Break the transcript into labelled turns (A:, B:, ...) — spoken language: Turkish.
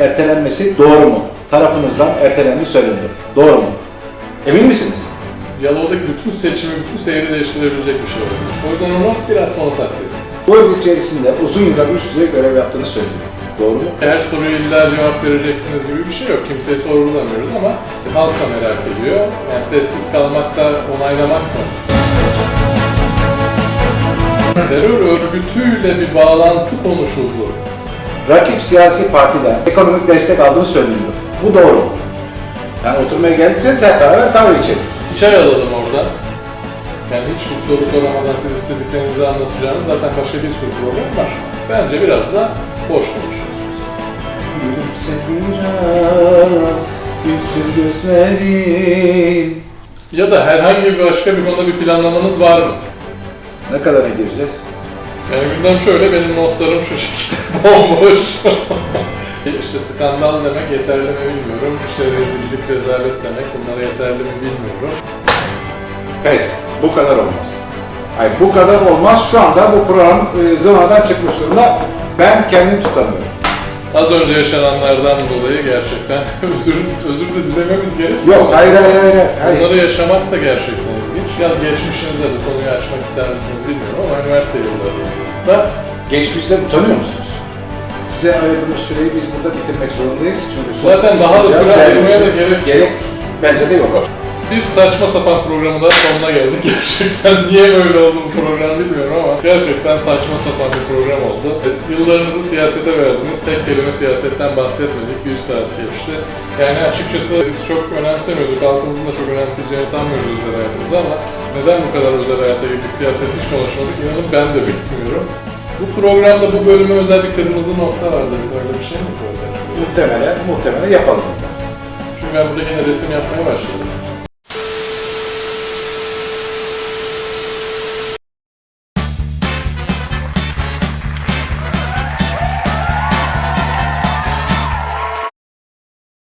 A: ertelenmesi doğru mu? Tarafınızdan ertelendiği söylendi. Doğru mu? Emin misiniz?
B: Yalova'daki bütün seçimi, bütün seyri değiştirebilecek bir şey olabilir. O yüzden onu biraz sonra saklayalım.
A: Bu örgüt içerisinde uzun yıllar üst düzey görev yaptığını söylüyor. Doğru mu?
B: Her soruya illa cevap vereceksiniz gibi bir şey yok. Kimseye sorgulamıyoruz ama halk da merak ediyor. Yani sessiz kalmakta onaylamak mı? Terör örgütüyle bir bağlantı konuşuldu.
A: Rakip siyasi partiden ekonomik destek aldığını söyleniyor. Bu doğru? Yani oturmaya geldiyseniz hep beraber kahve içelim.
B: Çay alalım oradan. Yani hiçbir soru soramadan siz istediklerinizi anlatacağınız zaten başka bir sürü program var. Bence biraz da boş konuşuyorsunuz.
A: Gülümse biraz, gülsün gözlerin.
B: Ya da herhangi bir başka bir konuda bir planlamanız var mı?
A: Ne kadar gireceğiz?
B: Yani gündem şöyle, benim notlarım şu şekilde bomboş. işte skandal demek yeterli mi bilmiyorum. İşte rezillik, rezalet demek bunlara yeterli mi bilmiyorum.
A: Pes. Bu kadar olmaz. Hayır bu kadar olmaz. Şu anda bu program e, zıvanadan çıkmış durumda. Ben kendimi tutamıyorum.
B: Az önce yaşananlardan dolayı gerçekten özür, özür de dilememiz gerekiyor.
A: Yok hayır hayır hayır. hayır.
B: Bunları yaşamak da gerçekten. Biraz geçmişinizde bu konuyu açmak ister misiniz bilmiyorum ama üniversite yıllarınızda
A: Geçmişten utanıyor musunuz? Size ayırdığımız süreyi biz burada bitirmek zorundayız. Çünkü
B: Zaten daha da süre ayırmaya da gerek yok.
A: Gerek bence de yok.
B: bir saçma sapan programı daha sonuna geldik. Gerçekten niye böyle oldu bu program bilmiyorum ama gerçekten saçma sapan bir program oldu. Yıllarınızı siyasete verdiniz. Tek kelime siyasetten bahsetmedik. Bir saat geçti. Yani açıkçası biz çok önemsemiyorduk. Halkımızın da çok önemseyeceğini sanmıyoruz özel hayatımızı ama neden bu kadar özel hayata girdik, siyaset hiç konuşmadık inanın ben de bilmiyorum. Bu programda bu bölüme özel bir kırmızı nokta vardı. Öyle bir şey mi koyacak?
A: Muhtemelen, muhtemelen yapalım.
B: Çünkü ben burada yine resim yapmaya başladım.